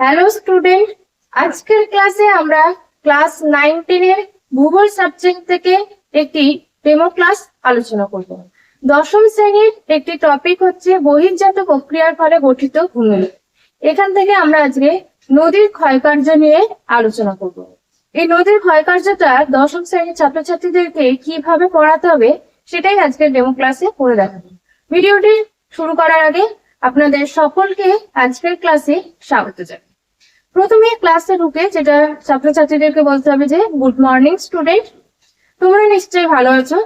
Hello student আজকের ক্লাসে আমরা ক্লাস নাইন টেনের ভূগোল সাবজেক্ট থেকে একটি ডেমো ক্লাস আলোচনা করব। দশম শ্রেণির একটি টপিক হচ্ছে বহির্জাত প্রক্রিয়ার ফলে গঠিত ভূমি। এখান থেকে আমরা আজকে নদীর ক্ষয়কার্য নিয়ে আলোচনা করব। এই নদীর ক্ষয়কার্যটা দশম শ্রেণির ছাত্রছাত্রীদেরকে কীভাবে পড়াতে হবে সেটাই আজকের ডেমো ক্লাসে করে দেখাবো। ভিডিওটি শুরু করার আগে আপনাদের সকলকে আজকের ক্লাসে স্বাগত জানাই। প্রথমে ক্লাসে ঢুকে যেটা ছাত্রছাত্রীদেরকে বলতে হবে যে গুড মর্নিং স্টুডেন্ট তোমরা নিশ্চয়ই ভালো আছো,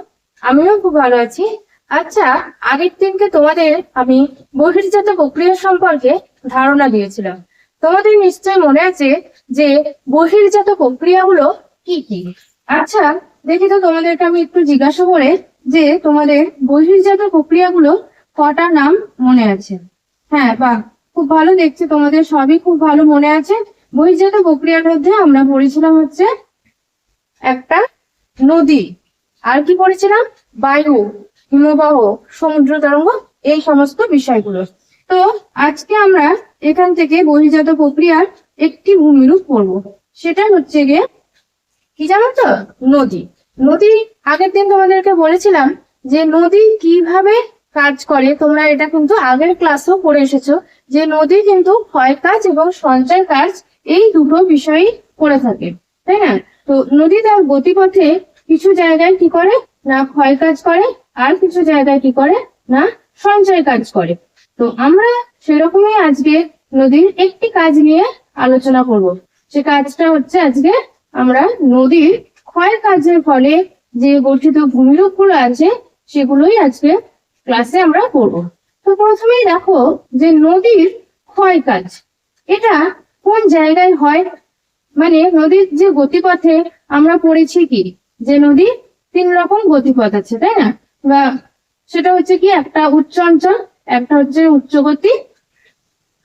আমিও খুব ভালো আছি। আচ্ছা আগের দিনকে তোমাদের আমি বহির্জাত প্রক্রিয়া সম্পর্কে ধারণা দিয়েছিলাম। তোমাদের নিশ্চয় মনে আছে যে, বহির্জাত প্রক্রিয়াগুলো কি কি? আচ্ছা দেখি তো তোমাদেরকে আমি একটু জিজ্ঞাসা করে যে, তোমাদের বহির্জাত প্রক্রিয়াগুলো কটা নাম মনে আছে? হ্যাঁ বাহ। খুব ভালো দেখছি, তোমাদের সবই খুব ভালো মনে আছে। বহির্জাত প্রক্রিয়ার মধ্যে আমরা পড়েছিলাম হচ্ছে একটা নদী। আর কি পড়েছিলাম? বায়ু, হিমবাহ, সমুদ্র তরঙ্গ, এই সমস্ত বিষয়গুলো। তো আজকে আমরা এখান থেকে বহির্জাত প্রক্রিয়ার একটি ভূমিরূপ পড়ব। সেটা হচ্ছে গিয়ে কি জানো তো? নদী। নদী, আগের দিন তোমাদেরকে বলেছিলাম যে নদী কীভাবে কাজ করে, তোমরা এটা কিন্তু আগের ক্লাসেও পড়ে এসেছ। যে নদী কিন্তু ক্ষয় কাজ এবং সঞ্চয় কাজ এই দুটো বিষয়ই করে থাকে, তাই না? তো নদী তার গতিপথে কিছু জায়গায় কি করে? না ক্ষয় কাজ করে, আর কিছু জায়গায় কি করে? না সঞ্চয় কাজ করে। তো আমরা সেরকমই আজকে নদীর একটি কাজ নিয়ে আলোচনা করব। সে কাজটা হচ্ছে আজকে আমরা নদীর ক্ষয় কাজের ফলে যে গঠিত ভূমিরূপগুলো আছে সেগুলোই আজকে ক্লাসে আমরা করব। তো প্রথমেই দেখো যে নদীর ক্ষয় কাজ। এটা কোন জায়গায় হয়? মানে নদীর যে গতিপথে আমরা পড়েছি কি? যে নদী তিন রকম গতিপথ আছে, তাই না? বা সেটা হচ্ছে কি, একটা উচ্চ অঞ্চল, একটা হচ্ছে উচ্চ গতি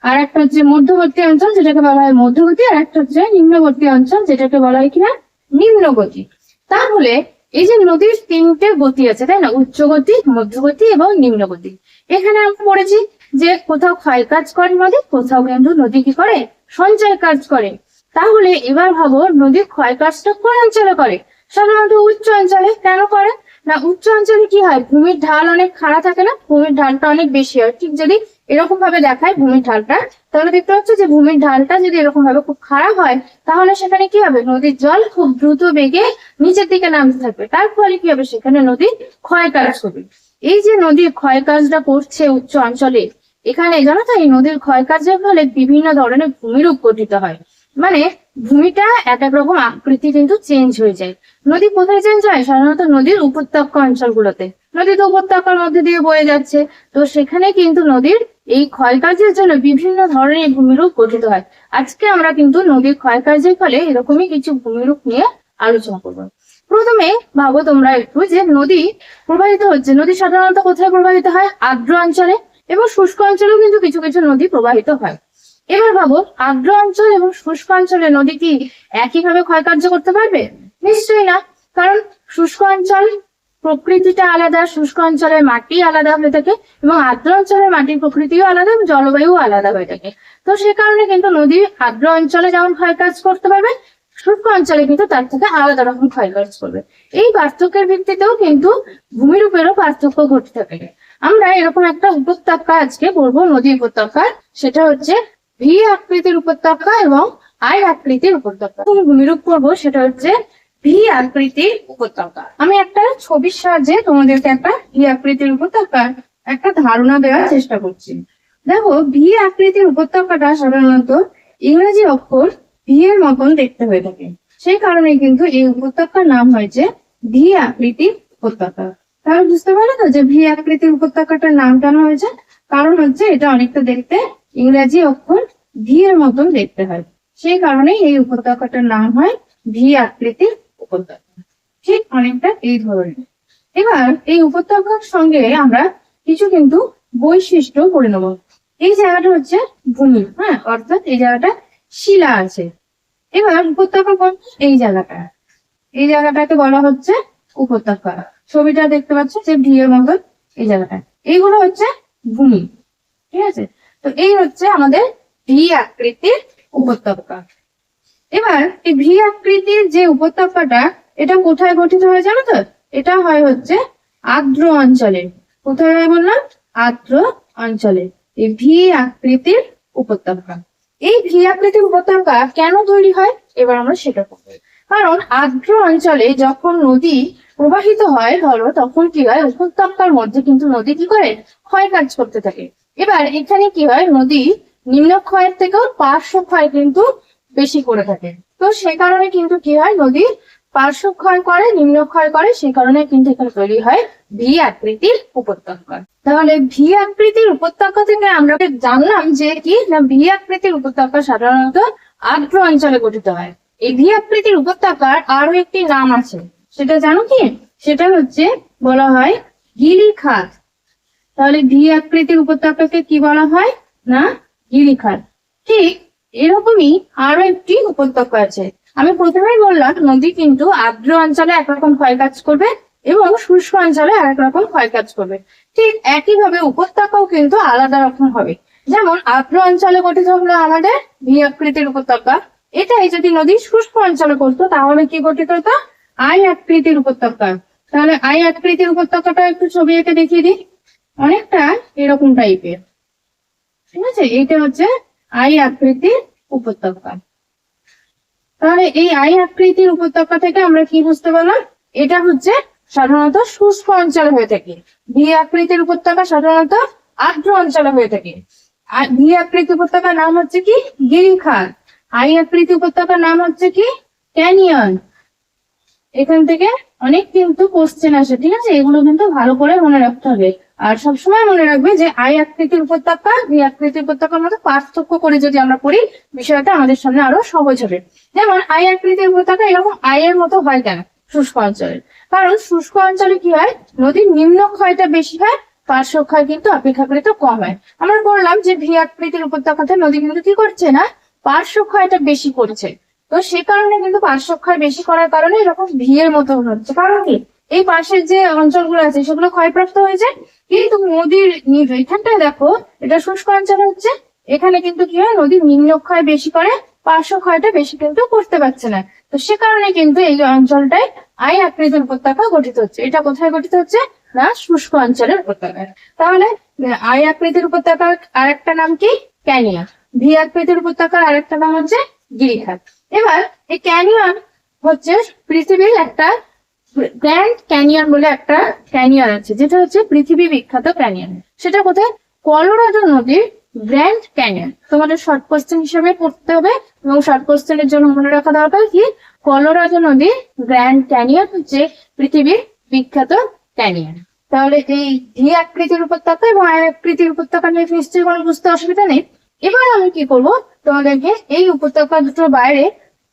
আর একটা হচ্ছে মধ্যবর্তী অঞ্চল, যেটাকে বলা হয় মধ্যগতি, আর একটা হচ্ছে নিম্নবর্তী অঞ্চল, যেটাকে বলা হয় কিনা নিম্নগতি। তাহলে এই যে নদীর তিনটে গতি আছে, তাই না? উচ্চ গতি মধ্যগতি এবং নিম্নগতি। এখানে আমরা পড়েছি যে কোথাও ক্ষয় কাজ করে নদী, কোথাও কিন্তু নদী কি করে? সঞ্চয় কাজ করে। তাহলে এবার ভাবো নদীর ক্ষয় কাজটা কোন অঞ্চলে করে? সাধারণত উচ্চ অঞ্চলে কেন করে? না, উচ্চ অঞ্চলে কি হয়? ভূমির ঢাল অনেক খাড়া থাকে না? ভূমির ঢালটা অনেক বেশি হয়। ঠিক যদি এরকম ভাবে দেখায় ভূমির ঢালটা, তাহলে দেখতে পাচ্ছ যে ভূমির ঢালটা যদি এরকম ভাবে খুব খারাপ হয়, তাহলে সেখানে কি হবে? নদীর জল খুব দ্রুত বেগে নিচের দিকে নামতে থাকবে। তার ফলে কি হবে? সেখানে নদী ক্ষয় কাজ করবে। এই যে নদীর ক্ষয় কাজটা করছে উচ্চ অঞ্চলে, এখানে জানো তো এই নদীর ক্ষয় কাজের ফলে বিভিন্ন ধরনের ভূমিরূপ গঠিত হয়। মানে ভূমিটা এক এক রকম আকৃতি কিন্তু চেঞ্জ হয়ে যায়। নদী কোথায় চেঞ্জ হয়? সাধারণত নদীর উপত্যকা অঞ্চলগুলোতে। নদী তো উপত্যকার মধ্যে দিয়ে বয়ে যাচ্ছে। তো সেখানে কিন্তু নদীর এই ক্ষয়কার্যের জন্য বিভিন্ন ধরনের ভূমিরূপ গঠিত হয়। আজকে আমরা কিন্তু নদীর ক্ষয়কার্যের ফলে এরকমই কিছু ভূমিরূপ নিয়ে আলোচনা করব। প্রথমে ভাবো তোমরা একটু যে নদী প্রবাহিত হচ্ছে। নদী সাধারণত কোথায় প্রবাহিত হয়? আর্দ্র অঞ্চলে এবং শুষ্ক অঞ্চলেও কিন্তু কিছু কিছু নদী প্রবাহিত হয়। এবার ভাবো, আর্দ্র অঞ্চল এবং শুষ্ক অঞ্চলে নদী কি একইভাবে ক্ষয়কার্য করতে পারবে? নিশ্চয়ই না, কারণ শুষ্ক অঞ্চল প্রকৃতিটা আলাদা, শুষ্ক অঞ্চলের মাটি আলাদা হয়ে থাকে এবং আর্দ্র অঞ্চলের মাটির প্রকৃতিও আলাদা এবং জলবায়ু আলাদা হয়ে থাকে। তো সে কারণে কিন্তু নদী আর্দ্র অঞ্চলে যেমন ক্ষয়কাজ করতে পারবে শুষ্ক অঞ্চলে কিন্তু তার থেকে আলাদা রকম ক্ষয়কাজ করবে এই পার্থক্যের ভিত্তিতেও কিন্তু ভূমিরূপেরও পার্থক্য ঘটে থাকে আমরা এরকম একটা উপত্যকা আজকে পড়ব নদী উপত্যকা। সেটা হচ্ছে ভি আকৃতির উপত্যকা এবং আই আকৃতির উপত্যকা। ভূমিরূপ করব, সেটা হচ্ছে ভি আকৃতির উপত্যকা। আমি একটা ছবির সাহায্যে তোমাদেরকে একটা ভি আকৃতির উপত্যকার একটা ধারণা দেওয়ার চেষ্টা করছি। দেখো ভি আকৃতির উপত্যকাটা সাধারণত ইংরেজি অক্ষর ভি এর মতন দেখতে হয়ে থাকে। সেই কারণে কিন্তু এই উপত্যকার নাম হয়েছে ভি আকৃতির উপত্যকা। তাহলে বুঝতে পারলে তো যে ভি আকৃতির উপত্যকাটার নাম কেন হয়েছে? কারণ হচ্ছে এটা অনেকটা দেখতে ইংরেজি অক্ষর ভি এর মতন দেখতে হয়। সেই কারণেই এই উপত্যকাটার নাম হয় ভি আকৃতির উপত্যকা। ঠিক অনেকটা এই ধরনের। এবার এই উপত্যকার সঙ্গে আমরা কিছু কিন্তু বৈশিষ্ট্য করে নেব। এই জায়গাটা হচ্ছে ভূমি হ্যাঁ? অর্থাৎ এই জায়গাটা শিলা আছে। এবার উপত্যকা কোন? এই জায়গাটা। এই জায়গাটাকে বলা হচ্ছে উপত্যকা। ছবিটা দেখতে পাচ্ছ যে এর মতন এই জায়গাটা। এইগুলো হচ্ছে ভূমি। ঠিক আছে? তো এই হচ্ছে আমাদের ভি আকৃতির উপত্যকা। এবার এই ভি আকৃতির যে উপত্যকাটা, এটা কোথায় গঠিত হয় জানো তো? এটা হয় হচ্ছে আর্দ্র অঞ্চলে। কোথায় হয় বললাম? আর্দ্র অঞ্চলে। এই ভি আকৃতির উপত্যকা। এই ভি উপত্যকা কেন তৈরি হয়? এবার আমরা সেটা কারণ আর্দ্র অঞ্চলে যখন নদী প্রবাহিত হয়, ধরো, তখন কি হয়? উপত্যকার মধ্যে কিন্তু নদী কি করে? ক্ষয় কাজ করতে থাকে। এবার এখানে কি হয়? নদী নিম্ন ক্ষয়ের থেকেও পার্শ্ব ক্ষয় কিন্তু বেশি করে থাকে। তো সে কারণে কিন্তু কি হয়? নদী পার্শ্ব ক্ষয় করে, নিম্ন ক্ষয় করে সে কারণে কিন্তু এখানে তৈরি হয় ভি আকৃতির উপত্যকা। তাহলে ভি আকৃতির উপত্যকা থেকে আমরা জানলাম যে কি? না ভি আকৃতির উপত্যকা সাধারণত আর্দ্র অঞ্চলে গঠিত হয়। এই ভি আকৃতির উপত্যকার আরও একটি নাম আছে। সেটা জানো কি? সেটা হচ্ছে বলা হয় গিরিখাত তাহলে ভি আকৃতির উপত্যকাকে কি বলা হয়? না গিরিখাত ঠিক এরকমই আরও একটি উপত্যকা আছে। আমি প্রথমেই বললাম, নদী কিন্তু আর্দ্র অঞ্চলে একরকম ক্ষয় কাজ করবে এবং শুষ্ক অঞ্চলে আরেক রকম ক্ষয় কাজ করবে। ঠিক একইভাবে উপত্যকাও কিন্তু আলাদা রকম হবে। যেমন আর্দ্র অঞ্চলে গঠিত হলো আমাদের ভি আকৃতির উপত্যকা। এটাই যদি নদী শুষ্ক অঞ্চলে করতো, তাহলে কি গঠিত হতো? আই আকৃতির উপত্যকা। তাহলে আই আকৃতির উপত্যকাটা একটু ছবি এঁকে দেখিয়ে দিই। অনেকটা এরকম টাইপের ঠিক আছে? এইটা হচ্ছে আই আকৃতির উপত্যকা। তাহলে এই আই আকৃতির উপত্যকা থেকে আমরা কি বুঝতে পারলাম? এটা হচ্ছে সাধারণত শুষ্ক অঞ্চলে হয়ে থাকে। ভি আকৃতির উপত্যকা সাধারণত আর্দ্র অঞ্চলে হয়ে থাকে। আর ভি আকৃতি উপত্যকার নাম হচ্ছে কি? গিরিখাত আই আকৃতি উপত্যকার নাম হচ্ছে কি? ক্যানিয়ন। এখান থেকে অনেক কিন্তু কোশ্চেন আসে, ঠিক আছে? এগুলো কিন্তু ভালো করে মনে রাখতে হবে। আর সবসময় মনে রাখবে যে আই আকৃতির উপত্যকা ভি আকৃতির উপত্যকার মধ্যে পার্থক্য করে যদি আমরা পড়ি, বিষয়টা আমাদের সামনে আরও সহজ হবে। যেমন, আই আকৃতির উপত্যকা এরকম আয়ের মতো হয় কেন? শুষ্ক অঞ্চলে। কারণ শুষ্ক অঞ্চলে কি হয়? নদীর নিম্ন ক্ষয়টা বেশি হয় পার্শ্ব ক্ষয় কিন্তু অপেক্ষাকৃত কম হয়। আমরা বললাম যে ভি আকৃতির উপত্যকাতে নদী কিন্তু কি করছে না? পার্শ্ব ক্ষয়টা বেশি করছে। তো সে কারণে কিন্তু পার্শ্ব ক্ষয় বেশি করার কারণে এরকম ভি এর মতো হচ্ছে। কারণ কি? এই পাশের যে অঞ্চলগুলো আছে, সেগুলো ক্ষয়প্রাপ্ত হয়েছে। কিন্তু নদীর এখানটায় দেখো, এটা শুষ্ক অঞ্চল হচ্ছে। এখানে কিন্তু কি হয়, নদীর নিম্নক্ষয় বেশি করে, পার্শ্ব ক্ষয়টা বেশি কিন্তু করতে পারছে না। তো সে কারণে কিন্তু এই অঞ্চলটায় আই আকৃতির উপত্যকা গঠিত হচ্ছে। এটা কোথায় গঠিত হচ্ছে? না, শুষ্ক অঞ্চলের উপত্যকায়। তাহলে আই আকৃতির উপত্যকার আরেকটা নাম কি? ক্যানিয়া। ভি আকৃতির উপত্যকার আরেকটা নাম হচ্ছে গিরিখাত। এবার, এই ক্যানিয়ন হচ্ছে পৃথিবীর একটা গ্র্যান্ড ক্যানিয়ন বলে একটা ক্যানিয়ন আছে, যেটা হচ্ছে পৃথিবী বিখ্যাত ক্যানিয়ন সেটা কোথায়? কলোরাডো নদীর গ্র্যান্ড ক্যানিয়ন তোমাদের শর্ট কোশ্চেন হিসেবে পড়তে হবে এবং শর্ট কোশ্চেনের জন্য মনে রাখা দরকার কি? কলোরাডো নদীর গ্র্যান্ড ক্যানিয়ন হচ্ছে পৃথিবীর বিখ্যাত ক্যানিয়ন তাহলে এই ভি আকৃতির উপত্যকা এবং আয় আকৃতির উপত্যকা নিয়ে নিশ্চয়ই কোনো বুঝতে অসুবিধা নেই। এবার আমি কি করব? তোমাদেরকে এই উপত্যকা দুটোর বাইরে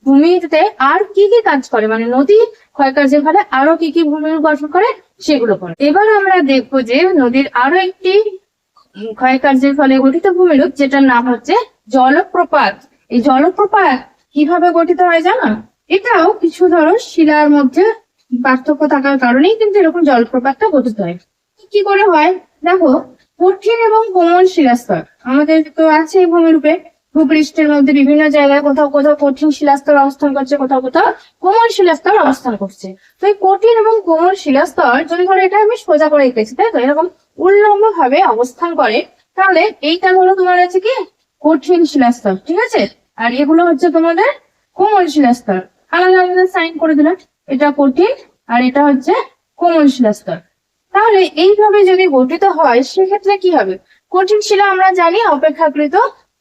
ভূমিতে আর কি কি কাজ করে? মানে নদী ক্ষয়কার্যের ফলে আরও কি কি ভূমিরূপ গঠন করে সেগুলো করে এবার আমরা দেখব যে নদীর আরও একটি ক্ষয়কার্যের ফলে গঠিত ভূমিরূপ, যেটার নাম হচ্ছে জলপ্রপাত। এই জলপ্রপাত কীভাবে গঠিত হয় জানো? এটাও কিছু ধরো শিলার মধ্যে পার্থক্য থাকার কারণেই কিন্তু এরকম জলপ্রপাতটা গঠিত হয়। কি করে হয়? দেখো, কঠিন এবং কোমল শিলাস্তর। আমাদের তো আছে এই ভূমিরূপে। ভূপৃষ্ঠের মধ্যে বিভিন্ন জায়গায় কোথাও কোথাও কঠিন শিলাস্তর অবস্থান করছে, কোথাও কোথাও কোমল শিলাস্তর অবস্থান করছে। তো এই কঠিন এবং কোমল শিলাস্তর, যদি ধরো এটা আমি সোজা করে এঁকেছি, তাই তো? এরকম উল্লম্ব ভাবে অবস্থান করে, তাহলে এইটা হলো তোমার আছে কি? কঠিন শিলাস্তর, ঠিক আছে? আর এগুলো হচ্ছে তোমাদের কোমল শিলাস্তর। আলাদা আলাদা সাইন করে দিলাম, এটা কঠিন আর এটা হচ্ছে কোমল শিলাস্তর। তাহলে এইভাবে যদি গঠিত হয়, সেক্ষেত্রে কি হবে? কঠিন শিলা আমরা জানি, অপেক্ষাকৃত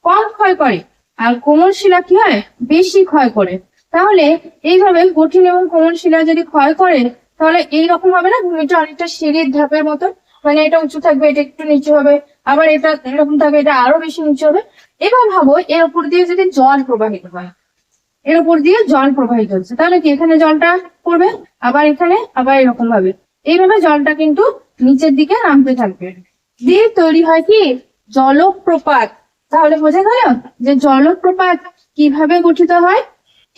কম ক্ষয় করে আর কোমল শিলা কি হয়? বেশি ক্ষয় করে। তাহলে এইভাবে কঠিন এবং কোমল শিলা যদি ক্ষয় করে, তাহলে এইরকম হবে না? ভূমিটা অনেকটা সিঁড়ির ধাপের মতো। মানে এটা উঁচু থাকবে, এটা একটু নিচু হবে। আবার এটা এরকম থাকবে, এটা আরও বেশি নিচু হবে। এবার ভাবো, এর উপর দিয়ে যদি জল প্রবাহিত হয়, এর উপর দিয়ে জল প্রবাহিত হচ্ছে, তাহলে কি এখানে জলটা পড়বে? আবার এখানে, আবার এরকম ভাবে। এইভাবে জলটা কিন্তু নিচের দিকে নামতে থাকবে। দিয়ে তৈরি হয় কি? জলপ্রপাত। তাহলে বোঝা গেল যে জলপ্রপাত কীভাবে গঠিত হয়?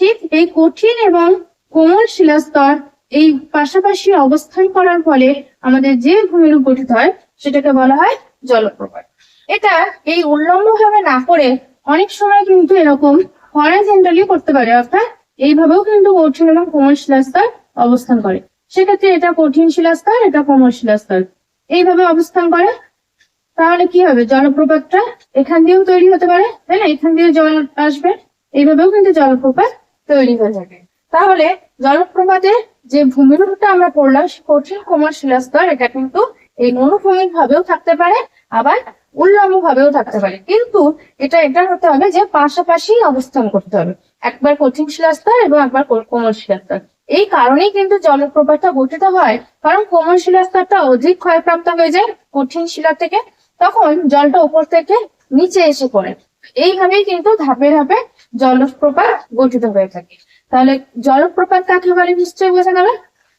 ঠিক এই কঠিন এবং কোমল শিলাস্তর এই পাশাপাশি অবস্থান করার ফলে আমাদের যে ভূমিরূপ গঠিত হয়, সেটাকে বলা হয় জলপ্রপাত। এটা এই উল্লম্ব ভাবে না করে অনেক সময় কিন্তু এরকম হরাইজেন্টালি করতে পারে, অর্থাৎ এইভাবেও কিন্তু কঠিন এবং কোমল শিলাস্তর অবস্থান করে। সেক্ষেত্রে এটা কঠিন শিলাস্তর, এটা কোমল শিলাস্তর। এইভাবে অবস্থান করে। তাহলে কি হবে? জলপ্রপাতটা এখান দিয়েও তৈরি হতে পারে, তাই না? এখান দিয়ে জল আসবে, এইভাবেও কিন্তু জলপ্রপাত তৈরি হয়ে যাবে। তাহলে জলপ্রপাতের যে ভূমিরূপটা আমরা পড়লাম কঠিন কোমল শিলাস্তর এটা কিন্তু এই অনুভূমিক ভাবেও থাকতে পারে, আবার উল্লম্ব ভাবেও থাকতে পারে। কিন্তু এটা এটা হতে হবে যে পাশাপাশি অবস্থান করতে হবে। একবার কঠিন শিলাস্তর এবং একবার কো- কোমল শিলাস্তর। এই কারণেই কিন্তু জলপ্রপাতটা গঠিত হয়, কারণ কোমল শিলাস্তরটা অধিক ক্ষয়প্রাপ্ত হয়ে যায় কঠিন শিলা থেকে। তখন জলটা উপর থেকে নিচে এসে পড়ে। এইভাবেই কিন্তু ধাপে ধাপে জলপ্রপাত গঠিত হয়ে থাকে। তাহলে জলপ্রপাত কাকে বলে নিশ্চয়ই বোঝা গেল?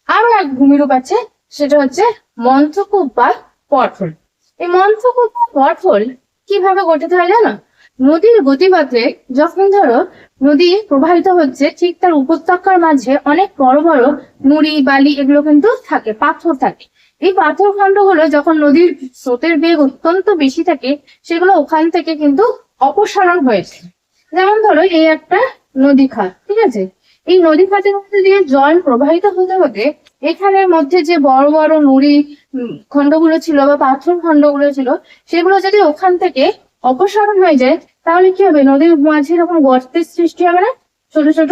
আরও এক ভূমিরূপ আছে, সেটা হচ্ছে মন্থকূপ বা পটল। এই মন্থকূপ বা পটল কীভাবে গঠিত হয় জানো? নদীর গতিপথে যখন ধরো নদী প্রবাহিত হচ্ছে, ঠিক তার উপত্যকার মাঝে অনেক বড় বড় নুড়ি, বালি এগুলো কিন্তু থাকে, পাথর থাকে। এই পাথর খণ্ডগুলো যখন নদীর স্রোতের বেগ অত্যন্ত বেশি থাকে, সেগুলো ওখান থেকে কিন্তু অপসারণ হয়েছে। যেমন ধরো, এই একটা নদী খাত, ঠিক আছে? এই নদী খাতের মধ্যে দিয়ে জল প্রবাহিত হতে হতে এখানের মধ্যে যে বড় বড় নুড়ি খণ্ডগুলো ছিল বা পাথর খণ্ডগুলো ছিল, সেগুলো যদি ওখান থেকে অপসারণ হয়ে যায়, তাহলে কি হবে? নদীর মাঝে এরকম গর্তের সৃষ্টি হবে না? ছোট ছোট,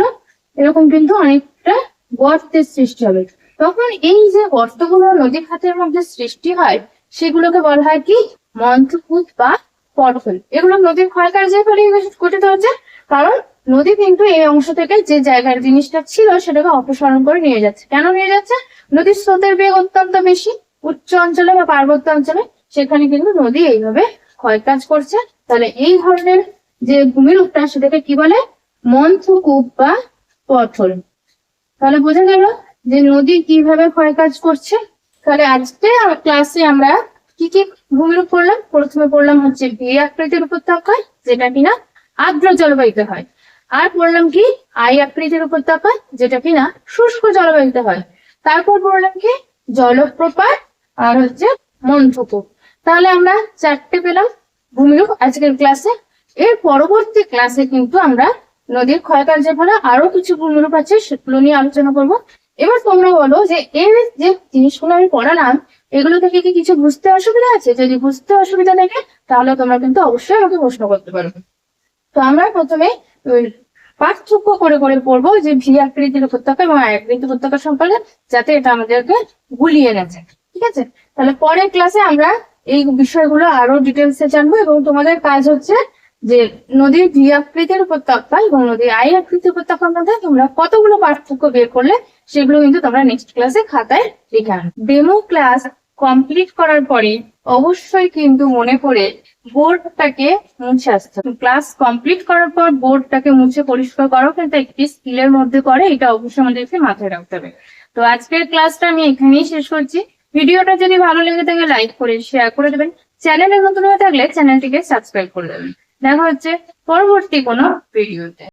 এরকম কিন্তু অনেকটা গর্তের সৃষ্টি হবে। তখন এই যে গর্তগুলো নদী খাতের মধ্যে সৃষ্টি হয়, সেগুলোকে বলা হয় কি? মন্থকুট বা পটফল এগুলো নদীর ক্ষয়কার্যের ফলে গঠিত হচ্ছে, কারণ নদী কিন্তু এই অংশ থেকে যে জায়গার জিনিসটা ছিল সেটাকে অপসারণ করে নিয়ে যাচ্ছে। কেন নিয়ে যাচ্ছে? নদীর স্রোতের বেগ অত্যন্ত বেশি। উচ্চ অঞ্চলে বা পার্বত্য অঞ্চলে সেখানে কিন্তু নদী এইভাবে ক্ষয়কাজ করছে। তাহলে এই ধরনের যে ভূমিরূপটা সেটাকে কি বলে? মন্থকূপ বা পটল তাহলে বোঝা গেল যে নদী কীভাবে ক্ষয় কাজ করছে, তাহলে আজকে ক্লাসে আমরা কি কি ভূমিরূপ পড়লাম? প্রথমে পড়লাম হচ্ছে ভি আকৃতির উপত্যকা, যেটা কিনা আর্দ্র জলবায়ুতে হয়। আর পড়লাম কি আই আকৃতির উপত্যকা, যেটা কিনা শুষ্ক জলবায়ুতে হয়। তারপর পড়লাম কি জলপ্রপাত আর হচ্ছে মন্থকূপ তাহলে আমরা চারটে পেলাম ভূমিরূপ আজকের ক্লাসে এর পরবর্তী ক্লাসে কিন্তু আমরা নদীর ক্ষয়কার্যের ফলে আরও কিছু ভূমিরূপ আছে, সেগুলো নিয়ে আলোচনা করব। এবার তোমরা বলো যে এর যে জিনিসগুলো আমি পড়ালাম, এগুলো থেকে কি কিছু বুঝতে অসুবিধা আছে? যদি বুঝতে অসুবিধা থাকে, তাহলে তোমরা কিন্তু অবশ্যই আমাকে প্রশ্ন করতে পারো। তো আমরা প্রথমে পার্থক্য করে করে পড়ব যে ভি আকৃতির উপত্যকা এবং আকৃতির উপত্যকা সম্পর্কে, যাতে এটা আমাদেরকে গুলিয়ে না যায়। ঠিক আছে? তাহলে পরের ক্লাসে আমরা এই বিষয়গুলো আরও ডিটেলসে জানব এবং তোমাদের কাজ হচ্ছে যে নদীর ভি আকৃতির উপত্যকা এবং নদীর আই আকৃতির উপত্যকার মধ্যে তোমরা কতগুলো পার্থক্য বের করলে সেগুলো কিন্তু তোমরা নেক্সট ক্লাসে খাতায় লিখে ডেমো ক্লাস কমপ্লিট করার পরে অবশ্যই কিন্তু মনে করে বোর্ডটাকে মুছে আসতে ক্লাস কমপ্লিট করার পর বোর্ডটাকে মুছে পরিষ্কার করো, কিন্তু একটি স্কিলের মধ্যে করে, এটা অবশ্যই আমাদেরকে মাথায় রাখতে হবে। তো আজকের ক্লাসটা আমি এখানেই শেষ করছি। ভিডিওটা যদি ভালো লেগে থাকে লাইক করে শেয়ার করে দেবেন। চ্যানেলে নতুন হয়ে থাকলে চ্যানেলটিকে সাবস্ক্রাইব করে দেবেন। দেখা হচ্ছে পরবর্তী কোনো ভিডিওতে